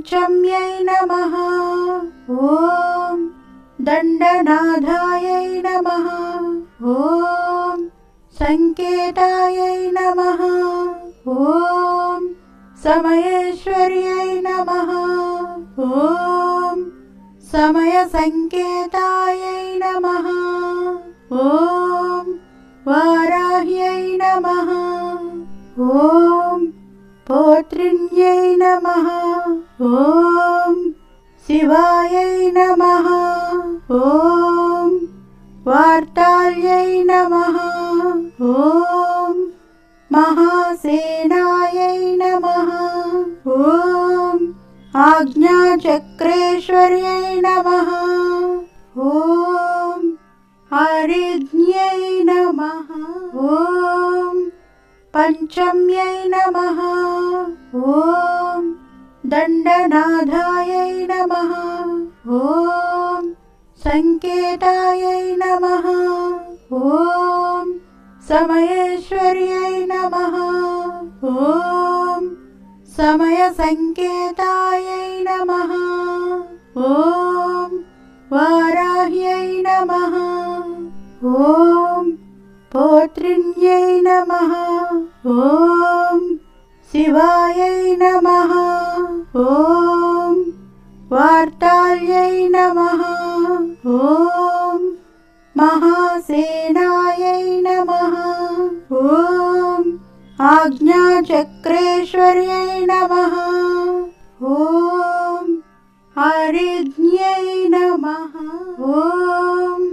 पञ्चम्यै नमः। ॐ दण्डनाथायै नमः। ॐ सङ्केतायै नमः। ॐ समयेश्वर्यै नमः। ॐ समयसङ्केतायै नमः। ॐ वाराह्यै नमः। ॐ पोत्रिण्यै नमः ॐ शिवायै नमः। ॐ वार्ताल्यै नमः। ॐ महासेनायै नमः। ॐ आज्ञाचक्रेश्वर्यै नमः। ॐ हरिज्ञै नमः। ॐ पञ्चम्यै नमः। ॐ दण्डनाथायै नमः। ॐ सङ्केतायै नमः। ॐ समयेश्वर्यै नमः। ॐ समयसङ्केतायै नमः। ॐ वाराह्यै नमः। ॐ पोत्रिण्यै नमः। ॐ शिवायै नमः ॐ वार्ताल्यै नमः। ॐ महासेनायै नमः। ॐ आज्ञाचक्रेश्वर्यै नमः। ॐ हरिज्ञै नमः। ॐ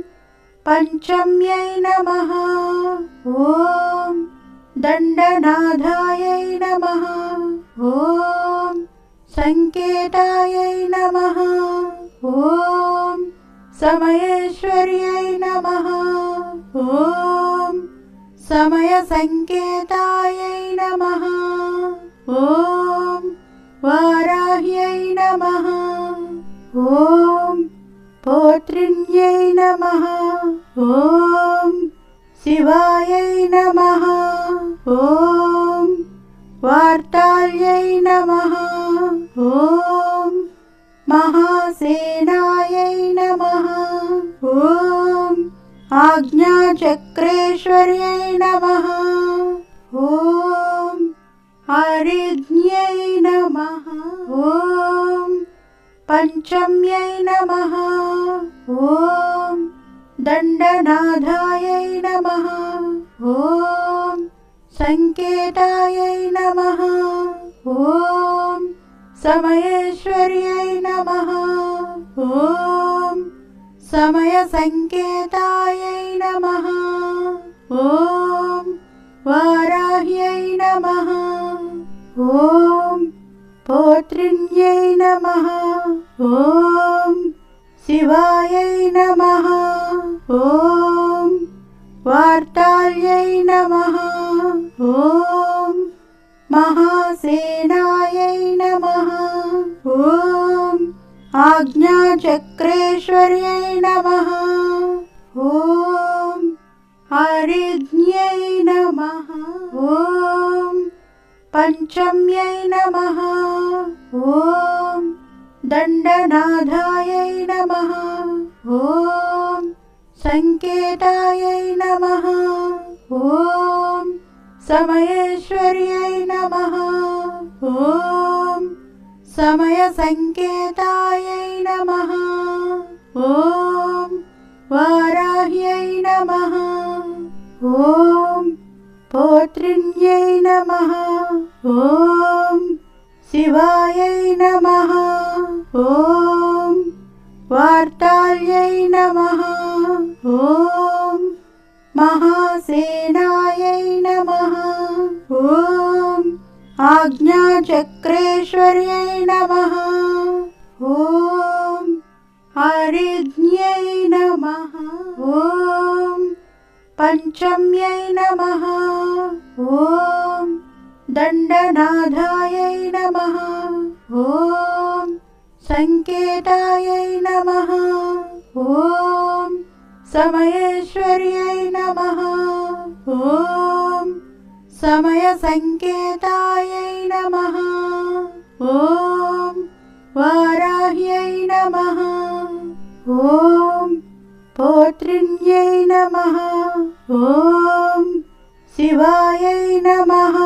पञ्चम्यै नमः। ॐ दण्डनाथायै नमः। ॐ सङ्केतायै नमः। ॐ समयेश्वर्यै नमः। ॐ समयसङ्केतायै नमः। ॐ वाराह्यै नमः। ॐ पोत्रिण्यै नमः। ॐ शिवायै नमः। ॐ ॐ महासेनायै नमः। ॐ आज्ञाचक्रेश्वर्यै नमः। ॐ हरिज्ञै नमः। ॐ पञ्चम्यै नमः। ॐ दण्डनाथायै नमः। ॐ सङ्केतायै नमः। ॐ समयेश्वर्यै नमः। ॐ समयसङ्केतायै नमः। ॐ वाराह्यै नमः। ॐ पोत्रिण्यै नमः। ॐ शिवायै नमः। ॐ वार्ताल्यै नमः। ॐ नमः ॐ आज्ञाचक्रेश्वर्यै नमः। ॐ हरिज्ञै नमः। ॐ पञ्चम्यै नमः। ॐ दण्डनाथायै नमः। ॐ सङ्केतायै नमः। ॐ समयेश्वर्यै नमः। ॐ समयसङ्केतायै नमः। ॐ वाराह्यै नमः। ॐ पोत्रिण्यै नमः। ॐ शिवायै नमः। ॐ वार्ताल्यै नमः। ॐ महासेनायै आज्ञाचक्रेश्वर्यै नमः। ॐ हरिज्ञै नमः। ॐ पञ्चम्यै नमः। ॐ दण्डनाथायै नमः। ॐ सङ्केतायै नमः। ॐ समयेश्वर्यै नमः। ॐ समयसङ्केतायै नमः। ॐ वाराह्यै नमः। ॐ पोत्रिण्यै नमः। ॐ शिवायै नमः।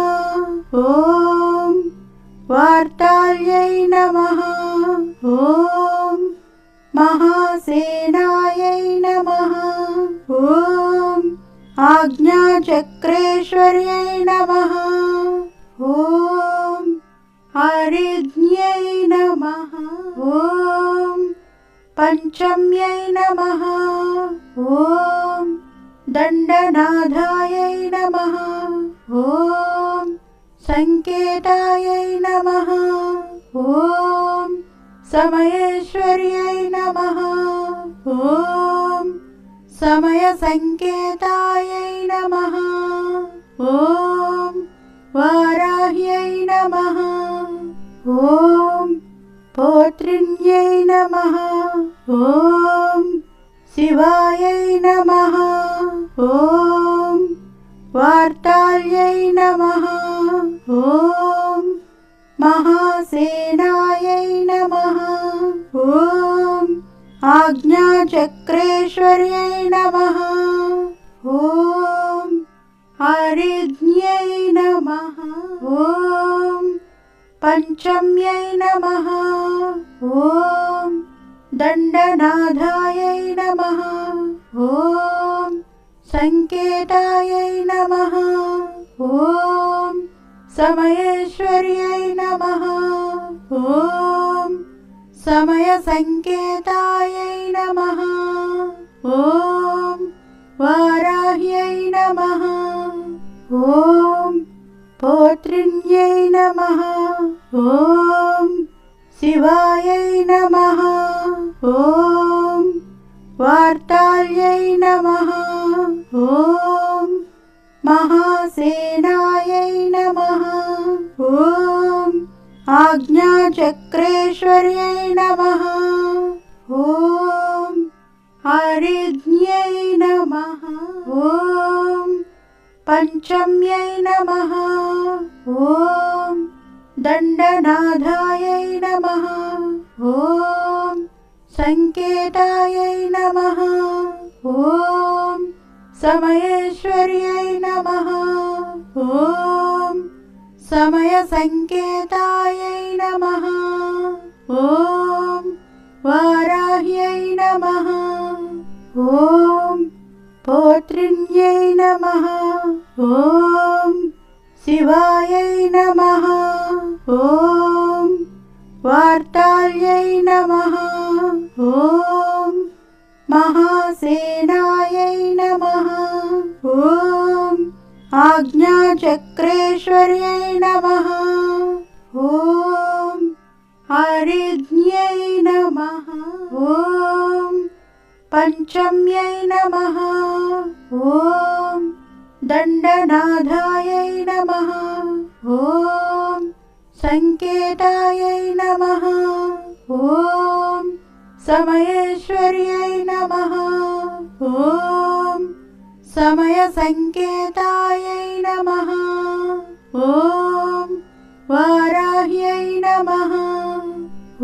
ॐ वार्ताल्यै नमः। ॐ महासेनायै नमः। ॐ आज्ञाचक्रेश्वर्यै नमः। ॐ हरिज्ञै नमः। ॐ पञ्चम्यै नमः। ॐ दण्डनाथायै नमः। ॐ सङ्केतायै नमः। ॐ समयेश्वर्यै नमः। ॐ समयसङ्केतायै नमः। ॐ वाराह्यै नमः। ॐ पोत्रिण्यै नमः। ॐ शिवायै नमः। ॐ वार्ताल्यै नमः। ॐ महासेनायै नमः। ॐ आज्ञाचक्रेश्वर्यै नमः। ॐ हरिज्ञै नमः। ॐ पञ्चम्यै नमः। ॐ दण्डनाथायै नमः। ॐ सङ्केतायै नमः। ॐ समयेश्वर्यै नमः। ॐ समयसङ्केतायै नमः। ॐ वाराह्यै नमः। ॐ पोत्रिण्यै नमः। ॐ शिवायै नमः। ॐ वार्ताल्यै नमः। ॐ महासेनायै आज्ञाचक्रेश्वर्यै नमः। ॐ हरिज्ञै नमः। ॐ पञ्चम्यै नमः। ॐ दण्डनाथायै नमः। ॐ सङ्केतायै नमः। ॐ समयेश्वर्यै नमः। ॐ समयसङ्केतायै नमः। ॐ वाराह्यै नमः। ॐ पोत्रिण्यै नमः। ॐ शिवायै नमः। ॐ वार्ताल्यै नमः। ॐ महासेनायै आज्ञाचक्रेश्वर्यै नमः। ॐ हरिज्ञै नमः। ॐ पञ्चम्यै नमः। ॐ दण्डनाथायै नमः। ॐ सङ्केतायै नमः। ॐ समयेश्वर्यै नमः। ॐ समयसङ्केतायै नमः। ॐ वाराह्यै नमः।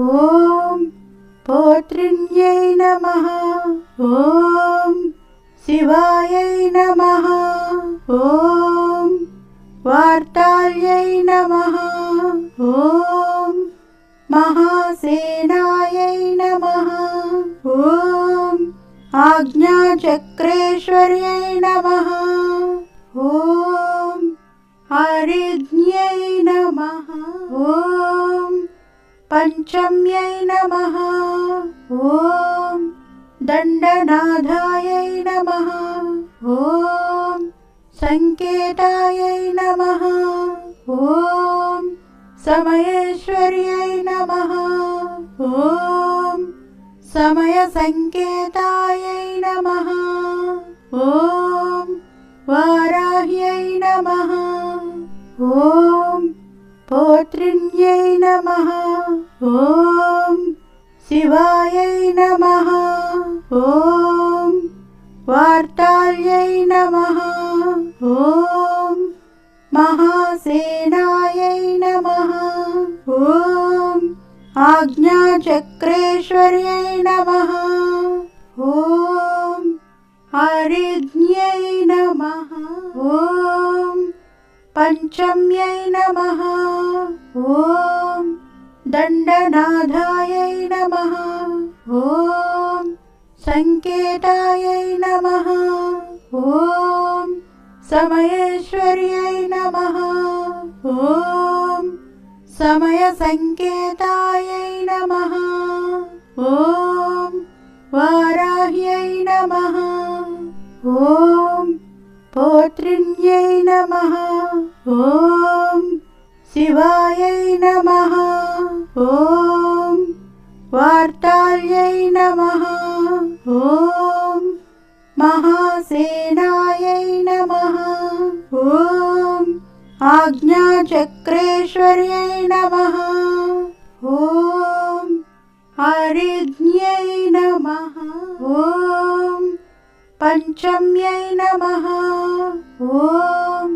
ॐ पोत्रिण्यै नमः। ॐ शिवायै नमः। ॐ वार्ताल्यै नमः। ॐ महासेनायै नमः। ॐ आज्ञाचक्रेश्वर्यै नमः। ॐ हरिज्ञै नमः। ॐ पञ्चम्यै नमः। ॐ दण्डनाथायै नमः। ॐ सङ्केतायै नमः। ॐ समयेश्वर्यै नमः। ॐ समयसङ्केतायै नमः। ॐ वाराह्यै नमः। ॐ पोत्रिण्यै नमः। ॐ शिवायै नमः। ॐ वार्ताल्यै नमः। ॐ महासेनायै नमः ॐ आज्ञा चक्रेश्वर्यै नमः। ॐ हरिज्ञै नमः। ॐ पञ्चम्यै नमः। ॐ दण्डनाथायै नमः। ॐ सङ्केतायै नमः। ॐ समयेश्वर्यै नमः। ॐ समयसङ्केतायै नमः। ॐ वाराह्यै नमः। ॐ पोत्रिण्यै नमः। ॐ शिवायै नमः। ॐ वार्ताल्यै नमः। ॐ महासेनायै आज्ञाचक्रेश्वर्यै नमः। ॐ हरिज्ञै नमः। ॐ पञ्चम्यै नमः। ॐ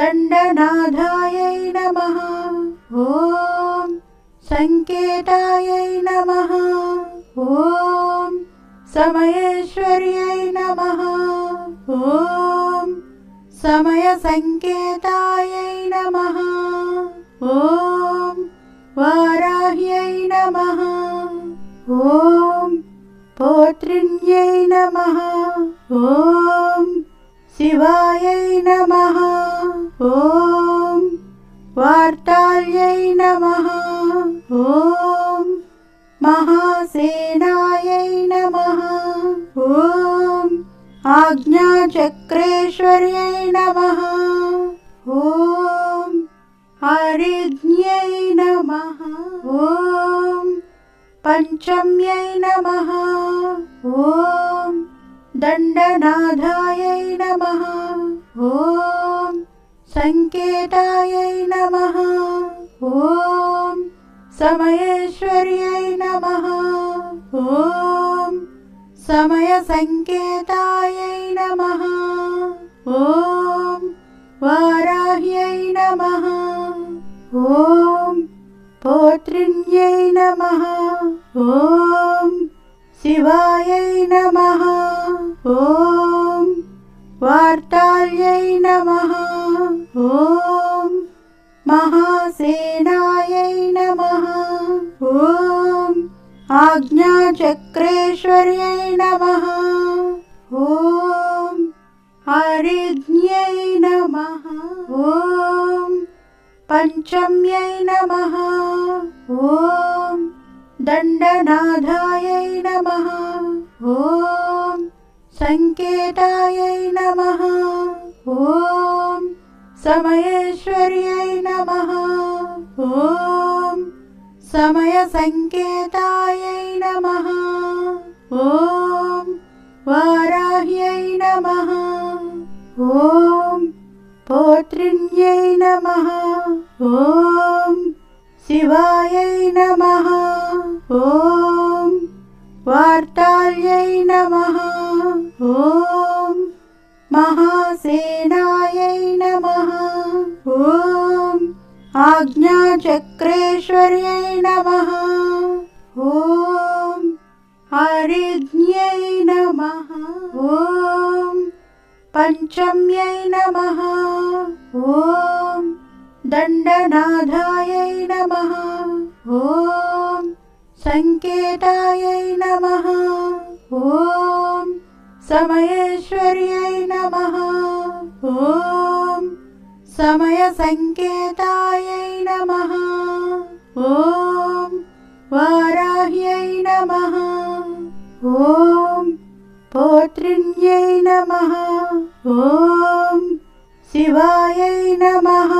दण्डनाथायै नमः। ॐ सङ्केतायै नमः। ॐ समयेश्वर्यै नमः। ॐ समयसङ्केतायै नमः। ॐ वाराह्यै नमः। ॐ पोत्रिण्यै नमः। ॐ समयेश्वर्यै नमः। ॐ समयसङ्केतायै नमः। ॐ वाराह्यै नमः। ॐ पोत्रिण्यै नमः। ॐ शिवायै नमः। ॐ वार्ताल्यै नमः। ॐ महासेनायै आज्ञाचक्रेश्वर्यै नमः। ॐ हरिज्ञै नमः। ॐ पञ्चम्यै नमः। ॐ दण्डनाथायै नमः। ॐ सङ्केतायै नमः। ॐ समयेश्वर्यै नमः। ॐ समयसङ्केतायै नमः ॐ वाराह्यै नमः ॐ पोत्रिण्यै नमः ॐ समयेश्वर्यै नमः। ॐ समयसङ्केतायै नमः। ॐ वाराह्यै नमः। ॐ पोत्रिण्यै नमः। ॐ शिवायै नमः।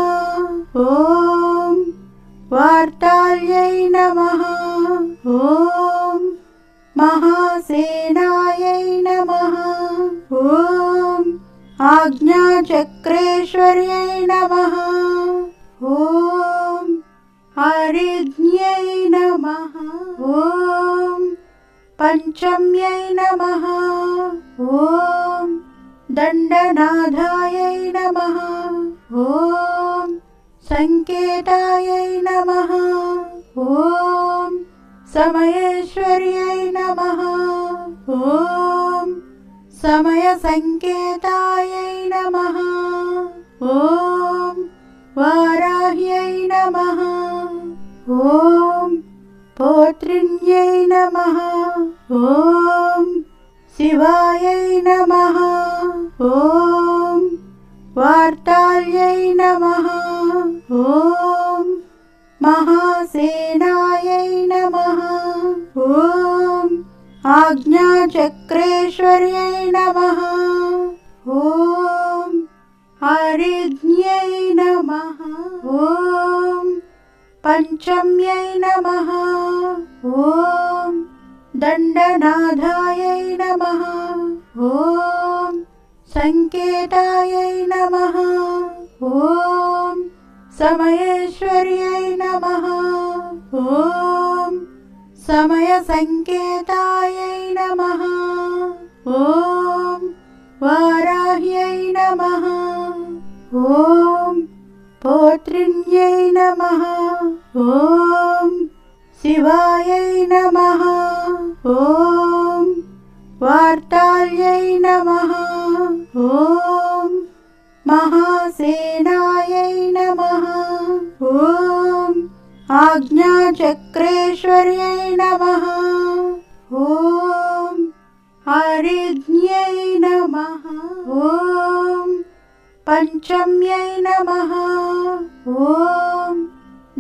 ॐ वार्ताल्यै नमः। ॐ महासेनायै ॐ आज्ञाचक्रेश्वर्यै नमः। ॐ हरिज्ञै नमः। ॐ पञ्चम्यै नमः। ॐ दण्डनाथायै नमः। ॐ सङ्केतायै नमः। ॐ समयेश्वर्यै नमः। ॐ समयसङ्केतायै नमः। ॐ वाराह्यै नमः। ॐ पोत्रिण्यै नमः। ॐ शिवायै नमः। ॐ वार्ताल्यै नमः। ॐ महासेनायै ॐ हरिज्ञै नमः। ॐ पञ्चम्यै नमः। ॐ दण्डनाथायै नमः। ॐ सङ्केतायै नमः। ॐ समयेश्वर्यै नमः। ॐ समयसङ्केतायै नमः ॐ वाराह्यै नमः। ॐ पोत्रिण्यै नमः। ॐ शिवायै नमः। ॐ वार्ताल्यै नमः। ॐ महासेनायै नमः। ॐ आज्ञाचक्रेश्वर्यै नमः। ॐ हरिज्ञै नमः। ॐ पञ्चम्यै नमः। ॐ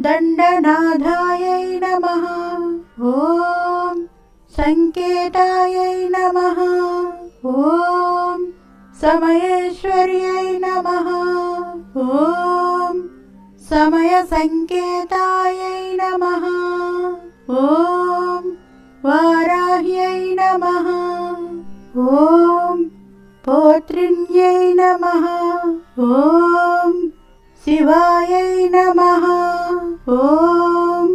दण्डनाथायै नमः। ॐ सङ्केतायै नमः। ॐ समयेश्वर्यै नमः। ॐ समयसङ्केतायै नमः। ॐ वाराह्यै नमः ॐ पोत्रिण्यै नमः। ॐ शिवायै नमः। ॐ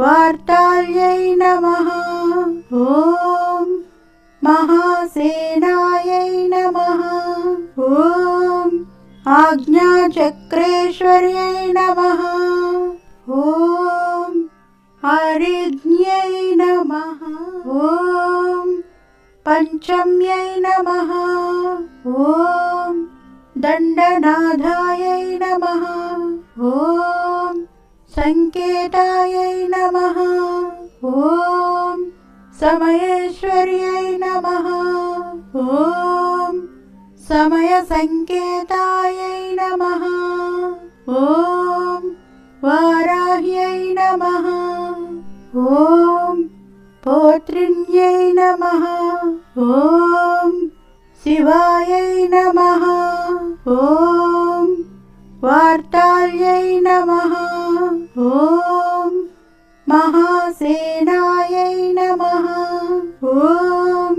वार्ताल्यै नमः। ॐ महासेनायै नमः। ॐ आज्ञाचक्रेश्वर्यै नमः पञ्चम्यै नमः। ॐ दण्डनाथायै नमः। ॐ सङ्केतायै नमः। ॐ समयेश्वर्यै नमः। ॐ समयसङ्केतायै नमः। ॐ वाराह्यै नमः। ॐ पोत्रिण्यै नमः ॐ शिवायै नमः। ॐ वार्ताल्यै नमः। ॐ महासेनायै नमः। ॐ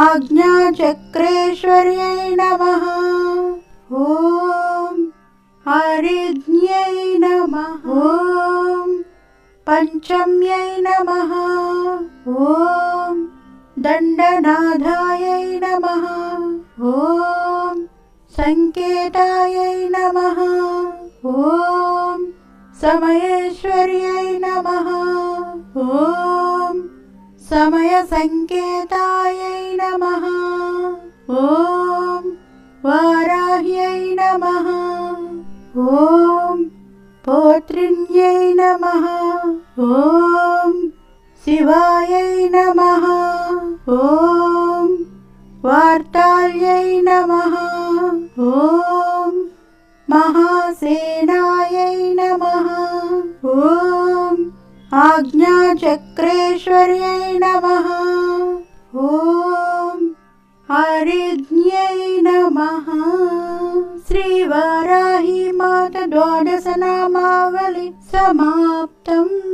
आज्ञाचक्रेश्वर्यै नमः। ॐ हरिज्ञै नमः। ॐ पञ्चम्यै नमः। ॐ दण्डनाथायै नमः। ॐ सङ्केतायै नमः। ॐ समयेश्वर्यै नमः। ॐ समयसङ्केतायै नमः। ॐ वाराह्यै नमः। ॐ पोत्रिण्यै नमः। ॐ शिवायै नमः ॐ वार्ताल्यै नमः। ॐ महासेनायै नमः। ॐ आज्ञाचक्रेश्वर्यै नमः। ॐ हरिज्ञै नमः। श्रीवाराही मात द्वादशनामावलि समाप्तम्